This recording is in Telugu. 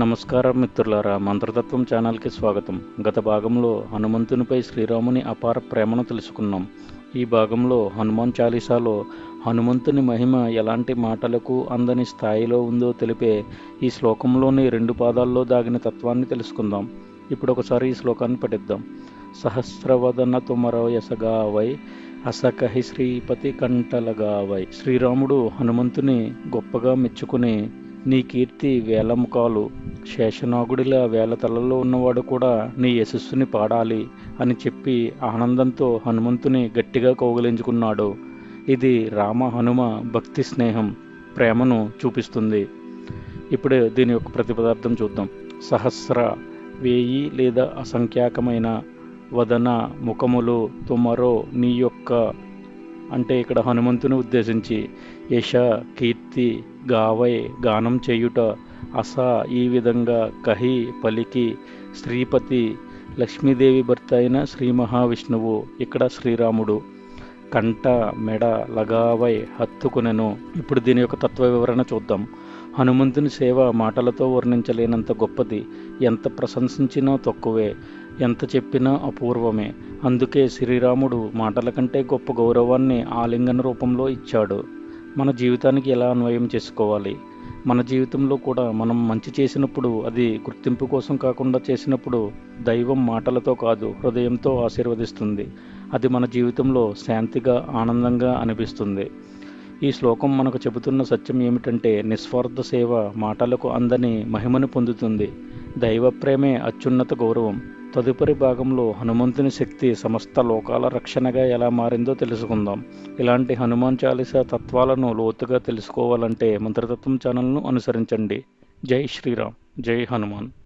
నమస్కారం మిత్రులారా మంత్రతత్వం ఛానల్కి స్వాగతం. గత భాగంలో హనుమంతునిపై శ్రీరాముని అపార ప్రేమను తెలుసుకున్నాం. ఈ భాగంలో హనుమాన్ చాలీసాలో హనుమంతుని మహిమ ఎలాంటి మాటలకు అందని స్థాయిలో ఉందో తెలిపే ఈ శ్లోకంలోని రెండు పాదాల్లో దాగిన తత్వాన్ని తెలుసుకుందాం. ఇప్పుడు ఒకసారి ఈ శ్లోకాన్ని పఠిద్దాం. సహస్రవదన తుమరో ఎసగావై అసకహి శ్రీపతి కంటలగావై శ్రీరాముడు హనుమంతుని గొప్పగా మెచ్చుకుని నీ కీర్తి వేల ముఖాలు శేషనాగుడిలా వేల తలలో ఉన్నవాడు కూడా నీ యశస్సుని పాడాలి అని చెప్పి ఆనందంతో హనుమంతుని గట్టిగా కౌగలించుకున్నాడు. ఇది రామ హనుమ భక్తి స్నేహం ప్రేమను చూపిస్తుంది. ఇప్పుడు దీని యొక్క ప్రతిపదార్థం చూద్దాం. సహస్ర వేయి లేదా అసంఖ్యాకమైన వదన ముఖములు తుమరో నీ యొక్క అంటే ఇక్కడ హనుమంతుని ఉద్దేశించి యశ కీర్తి గావై గానం చేయుట అస ఈ విధంగా కహి పలికి శ్రీపతి లక్ష్మీదేవి భర్త అయిన శ్రీ మహావిష్ణువు ఇక్కడ శ్రీరాముడు. కంట మెడ లగావై హత్తుకునెను. ఇప్పుడు దీని యొక్క తత్వ వివరణ చూద్దాం. హనుమంతుని సేవ మాటలతో వర్ణించలేనంత గొప్పది. ఎంత ప్రశంసించినా తక్కువే. ఎంత చెప్పినా అపూర్వమే. అందుకే శ్రీరాముడు మాటల కంటే గొప్ప గౌరవాన్ని ఆలింగన రూపంలో ఇచ్చాడు. మన జీవితానికి ఎలా అన్వయం చేసుకోవాలి? మన జీవితంలో కూడా మనం మంచి చేసినప్పుడు అది గుర్తింపు కోసం కాకుండా చేసినప్పుడు దైవం మాటలతో కాదు హృదయంతో ఆశీర్వదిస్తుంది. అది మన జీవితంలో శాంతిగా ఆనందంగా అనిపిస్తుంది. ఈ శ్లోకం మనకు చెబుతున్న సత్యం ఏమిటంటే నిస్వార్థ సేవ మాటలకు అందని మహిమను పొందుతుంది. దైవ ప్రేమే అత్యున్నత గౌరవం. తదుపరి భాగంలో హనుమంతుని శక్తి సమస్త లోకాల రక్షణగా ఎలా మారిందో తెలుసుకుందాం. ఇలాంటి హనుమాన్ చాలీసా తత్వాలను లోతుగా తెలుసుకోవాలంటే మంత్రతత్వం ఛానల్ను అనుసరించండి. జై శ్రీరామ్. జై హనుమాన్.